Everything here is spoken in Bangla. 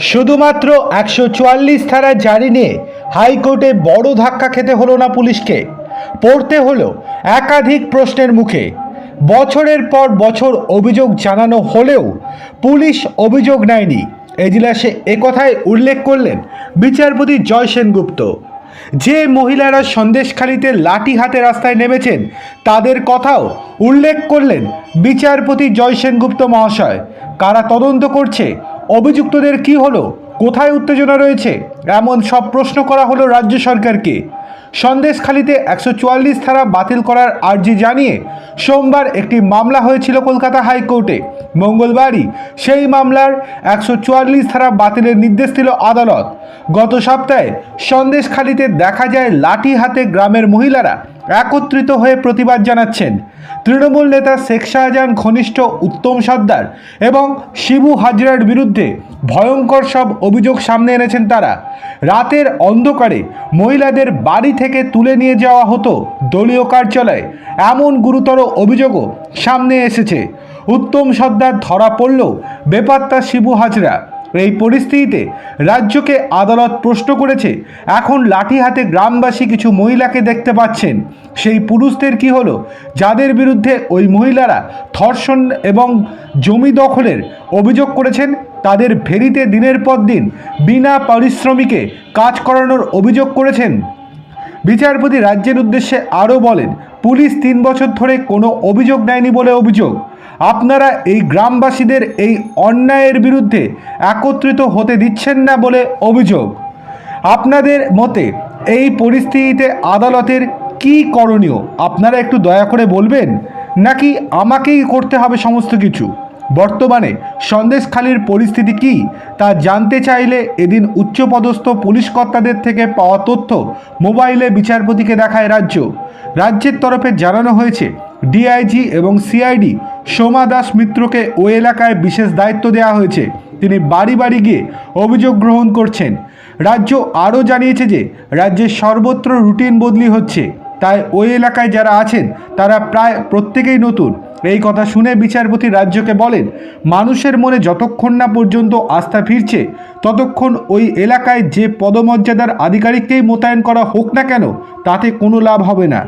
শুধুমাত্র একশো চুয়াল্লিশ ধারা জারি নিয়ে হাইকোর্টে বড় ধাক্কা খেতে হলো না পুলিশকে। পড়তে হলো একাধিক প্রশ্নের মুখে। বছরের পর বছর অভিযোগ জানানো হলেও পুলিশ অভিযোগ নেয়নি। এজলাসে একথায় উল্লেখ করলেন বিচারপতি জয় সেনগুপ্ত। যে মহিলারা সন্দেশখালিতে লাঠি হাতে রাস্তায় নেমেছেন, তাদের কথাও উল্লেখ করলেন বিচারপতি জয় সেনগুপ্ত মহাশয়। কারা তদন্ত করছে অভিযুক্তদের কি হলো? কোথায় উত্তেজনা রয়েছে? এমন সব প্রশ্ন করা হলো রাজ্য সরকারকে। সন্দেশখালিতে একশো চুয়াল্লিশ ধারা বাতিল করার আর্জি জানিয়ে সোমবার একটি মামলা হয়েছিল কলকাতা হাইকোর্টে। মঙ্গলবারই সেই মামলার একশো চুয়াল্লিশ ধারা বাতিলের নির্দেশ দিল আদালত। গত সপ্তাহে সন্দেশখালিতে দেখা যায় লাঠি হাতে গ্রামের মহিলারা একত্রিত হয়ে প্রতিবাদ জানাচ্ছেন। তৃণমূল নেতা শেখ শাহজাহান, ঘনিষ্ঠ উত্তম সর্দার এবং শিবু হাজরার বিরুদ্ধে ভয়ঙ্কর সব অভিযোগ সামনে এনেছেন তারা। রাতের অন্ধকারে মহিলাদের বাড়ি থেকে তুলে নিয়ে যাওয়া হতো দলীয় কার্যালয়ে। এমন গুরুতর অভিযোগও সামনে এসেছে। উত্তম সর্দার ধরা পড়লেও বেপাত্তা শিবু হাজরা এই পরিস্থিতিতে রাজ্যকে আদালত প্রশ্ন করেছে, এখন লাঠি হাতে গ্রামবাসী কিছু মহিলাকে দেখতে পাচ্ছেন। সেই পুরুষদের কি হলো? যাদের বিরুদ্ধে ওই মহিলারা ধর্ষণ এবং জমি দখলের অভিযোগ করেছেন, তাদের ভেরিতে দিনের পর দিন বিনা পারিশ্রমিকে কাজ করানোর অভিযোগ করেছেন। বিচারপতি রাজ্যের উদ্দেশ্যে আরও বলেন, পুলিশ তিন বছর ধরে কোনো অভিযোগ নেয়নি বলে অভিযোগ। আপনারা এই গ্রামবাসীদের এই অন্যায়ের বিরুদ্ধে একত্রিত হতে দিচ্ছেন না বলে অভিযোগ। আপনাদের মতে এই পরিস্থিতিতে আদালতের কি করণীয়? আপনারা একটু দয়া করে বলবেন? নাকি আমাকেই করতে হবে সমস্ত কিছু? বর্তমানে সন্দেশখালির পরিস্থিতি কি তা জানতে চাইলে এদিন উচ্চপদস্থ পুলিশ কর্তাদের থেকে পাওয়া তথ্য মোবাইলে বিচারপতিকে দেখায় রাজ্য। রাজ্যের তরফে জানানো হয়েছে, ডিআইজি এবং সিআইডি সোমা দাস মিত্রকে ওই এলাকায় বিশেষ দায়িত্ব দেওয়া হয়েছে। তিনি বাড়ি বাড়ি গিয়ে অভিযোগ গ্রহণ করছেন। রাজ্য আরও জানিয়েছে যে, রাজ্যের সর্বত্র রুটিন বদলি হচ্ছে। তাই ওই এলাকায় যারা আছেন, তারা প্রায় প্রত্যেকেই নতুন। এই কথা শুনে বিচারপতি রাজ্যকে বলেন, মানুষের মনে যতক্ষণ না পর্যন্ত আস্থা ফিরছে, ততক্ষণ ওই এলাকায় যে পদমর্যাদার আধিকারিককেই মোতায়েন করা হোক না কেন, তাতে কোনো লাভ হবে না।